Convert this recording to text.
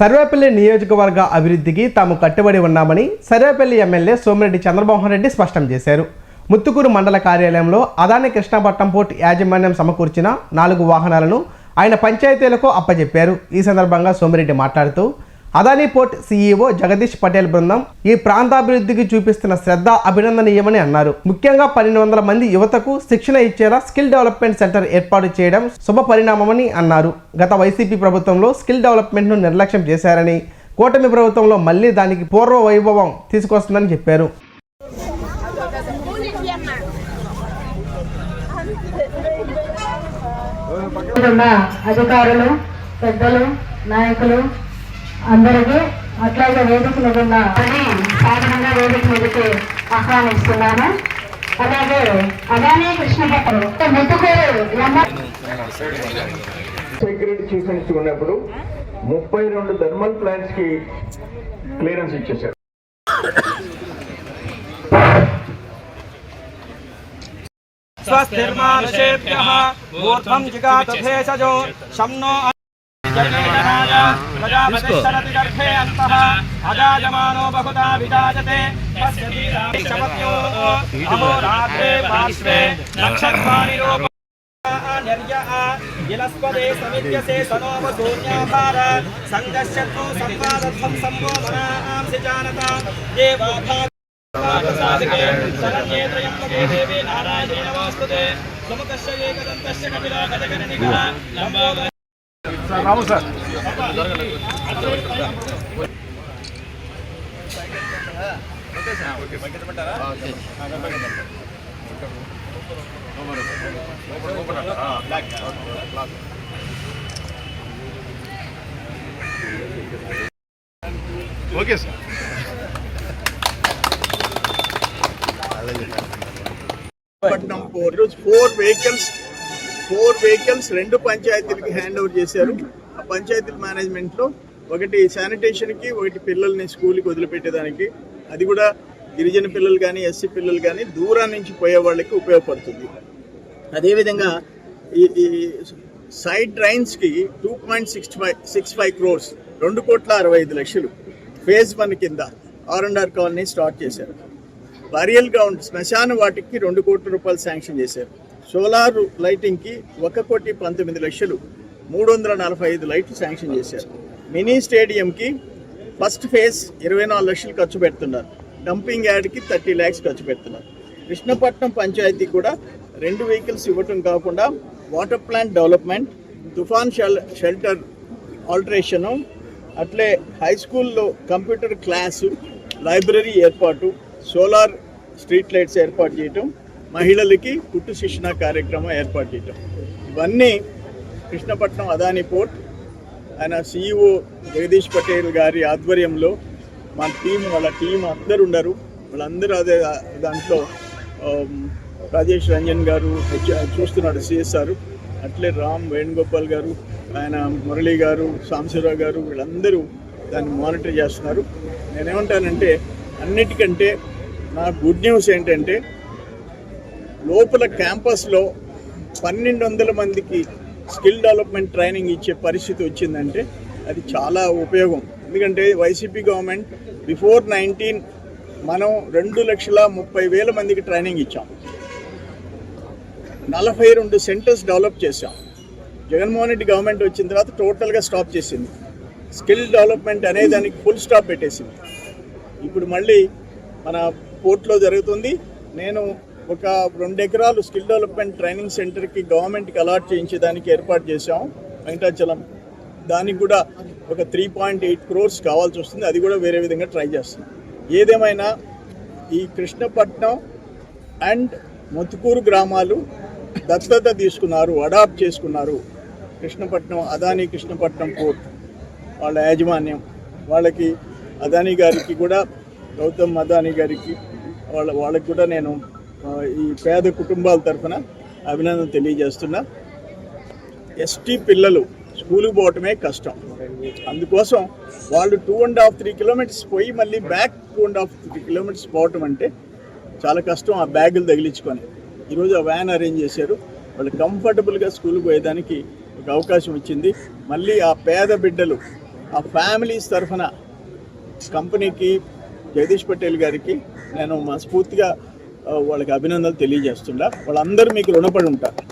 సర్వేపల్లి నియోజకవర్గ అభివృద్ధికి తాము కట్టుబడి ఉన్నామని సర్వేపల్లి ఎమ్మెల్యే సోమిరెడ్డి చంద్రమోహన్ రెడ్డి స్పష్టం చేశారు. ముత్తుకూరు మండల కార్యాలయంలో అదాని కృష్ణపట్నం పోర్ట్ యాజమాన్యం సమకూర్చిన నాలుగు వాహనాలను ఆయన పంచాయతీలకు అప్పజెప్పారు. ఈ సందర్భంగా సోమిరెడ్డి మాట్లాడుతూ అదానీ పోర్ట్ సీఈఓ జగదీష్ పటేల్ బృందం ఈ ప్రాంతాభివృద్ధికి చూపిస్తున్న శ్రద్ధ అభినందనీయమని అన్నారు. ముఖ్యంగా పన్నెండు వందల మంది యువతకు శిక్షణ ఇచ్చేలా స్కిల్ డెవలప్మెంట్ సెంటర్ ఏర్పాటు చేయడం శుభ పరిణామమని అన్నారు. గత వైసీపీ ప్రభుత్వంలో స్కిల్ డెవలప్మెంట్ను నిర్లక్ష్యం చేశారని కూటమి ప్రభుత్వంలో మళ్ళీ దానికి పూర్వ వైభవం తీసుకొస్తుందని చెప్పారు. అధికారులు పెద్దలు నాయకులు అందరికీ అట్లాగే వేదిక మీద ఉన్న అని సాధారణంగా వేదిక మీదకి ఆహ్వానిస్తున్నాను. అలాగే అలానే కృష్ణపట్టరు ముద్దుకోరు సెక్యూరిటీ చీఫ్ మినిస్టర్ ఉన్నప్పుడు ముప్పై రెండు థర్మల్ ప్లాంట్స్కి క్లియరెన్స్ ఇచ్చేశారు. స్వస్తిర్మానుషేభ్య ఊర్ధ్వం జిగాత శంనో अजायमानो बहुधा विजायते अहोरात्रे पार्श्वे नक्षत्राणि रूप गिलस्पदे समित्यसे सनोम शून्याभार सङ्गश्यत्रो संवादत्वं सम्भो मनांसि जानता देवाभा साधके शरण्ये त्र्यम्बके देवे नारायणे नमोऽस्तुते सुमुखस्य एकदन्तस्य कपिला गजगणनिकः Lambodar sir okay sir. Patnam four. ఈరోజు ఫోర్ వెహికల్స్ ఫోర్ వెహికల్స్ రెండు పంచాయతీలకి హ్యాండ్ ఓవర్ చేశారు. ఆ పంచాయతీల మేనేజ్మెంట్లో ఒకటి శానిటేషన్కి ఒకటి పిల్లల్ని స్కూల్కి వదిలిపెట్టేదానికి. అది కూడా గిరిజన పిల్లలు కానీ ఎస్సీ పిల్లలు కానీ దూరం నుంచి పోయే వాళ్ళకి ఉపయోగపడుతుంది. అదేవిధంగా ఈ side ట్రైన్స్కి two point six five six five crores రెండు కోట్ల అరవై ఐదు లక్షలు ఫేజ్ వన్ కింద R and R colony start చేశారు. బరియల్ గ్రౌండ్ శ్మశాన వాటికి రెండు కోట్ల రూపాయలు శాంక్షన్ చేశారు. సోలార్ లైటింగ్కి ఒక కోటి పంతొమ్మిది లక్షలు మూడు వందల నలభై ఐదు లైట్లు శాంక్షన్ చేశారు. మినీ స్టేడియంకి ఫస్ట్ ఫేజ్ ఇరవై నాలుగు లక్షలు ఖర్చు పెడుతున్నారు. డంపింగ్ యార్డ్కి థర్టీ ల్యాక్స్ ఖర్చు పెడుతున్నారు. కృష్ణపట్నం పంచాయతీ కూడా రెండు వెహికల్స్ ఇవ్వటం కాకుండా వాటర్ ప్లాంట్ డెవలప్మెంట్ తుఫాన్ షెల్ షెల్టర్ ఆల్టరేషను అట్లే హై స్కూల్లో కంప్యూటర్ క్లాసు లైబ్రరీ ఏర్పాటు సోలార్ స్ట్రీట్ లైట్స్ ఏర్పాటు చేయటం మహిళలకి కుట్టు శిక్షణ కార్యక్రమం ఏర్పాటు చేయటం. ఇవన్నీ కృష్ణపట్నం అదాని పోర్ట్ ఆయన సిఇఓ జగదీష్ పటేల్ గారి ఆధ్వర్యంలో మా టీం వాళ్ళ టీం అందరు ఉన్నారు వాళ్ళందరూ అదే దాంట్లో రాజేష్ రంజన్ గారు చూస్తున్నాడు సిఎస్ఆర్ అట్లే రామ్ వేణుగోపాల్ గారు ఆయన మురళీ గారు సాంబశివరావు గారు వీళ్ళందరూ దాన్ని మానిటర్ చేస్తున్నారు. నేనేమంటానంటే అన్నిటికంటే నా గుడ్ న్యూస్ ఏంటంటే లోపల క్యాంపస్లో పన్నెండు వందల మందికి స్కిల్ డెవలప్మెంట్ ట్రైనింగ్ ఇచ్చే పరిస్థితి వచ్చిందంటే అది చాలా ఉపయోగం. ఎందుకంటే వైసీపీ గవర్నమెంట్ బిఫోర్ నైన్టీన్ మనం రెండు లక్షల ముప్పై వేల మందికి ట్రైనింగ్ ఇచ్చాం. నలభై రెండు సెంటర్స్ డెవలప్ చేశాం. జగన్మోహన్ రెడ్డి గవర్నమెంట్ వచ్చిన తర్వాత టోటల్గా స్టాప్ చేసింది. స్కిల్ డెవలప్మెంట్ అనే దానికి ఫుల్ స్టాప్ పెట్టేసింది. ఇప్పుడు మళ్ళీ మన పోర్ట్లో జరుగుతుంది. నేను ఒక రెండు ఎకరాలు స్కిల్ డెవలప్మెంట్ ట్రైనింగ్ సెంటర్కి గవర్నమెంట్కి అలాట్ చేయించేదానికి ఏర్పాటు చేశాం వెంకటాచలం. దానికి కూడా ఒక త్రీ పాయింట్ ఎయిట్ క్రోర్స్ కావాల్సి వస్తుంది అది కూడా వేరే విధంగా ట్రై చేస్తుంది ఏదేమైనా ఈ కృష్ణపట్నం అండ్ ముత్తుకూరు గ్రామాలు దత్తత తీసుకున్నారు అడాప్ట్ చేసుకున్నారు. కృష్ణపట్నం అదాని కృష్ణపట్నం పోర్ట్ వాళ్ళ యాజమాన్యం. వాళ్ళకి అదాని గారికి కూడా గౌతమ్ అదానీ గారికి వాళ్ళ వాళ్ళకి కూడా నేను ఈ పేద కుటుంబాల తరఫున అభినందన తెలియజేస్తున్నా. ఎస్టీ పిల్లలు స్కూల్కి పోవటమే కష్టం. అందుకోసం వాళ్ళు two and half three kilometres పోయి మళ్ళీ back two and half three kilometres పోవటం అంటే చాలా కష్టం ఆ బ్యాగులు తగిలించుకొని. ఈరోజు ఆ వ్యాన్ అరేంజ్ చేశారు. వాళ్ళు కంఫర్టబుల్గా స్కూల్కి పోయేదానికి ఒక అవకాశం ఇచ్చింది. మళ్ళీ ఆ పేద బిడ్డలు ఆ ఫ్యామిలీస్ తరఫున కంపెనీకి జగదీష్ పటేల్ గారికి నేను మనస్ఫూర్తిగా స్ఫూర్తిగా వాళ్ళకి అభినందనలు తెలియజేస్తుండ. వాళ్ళందరూ మీకు రుణపడి ఉంటారు.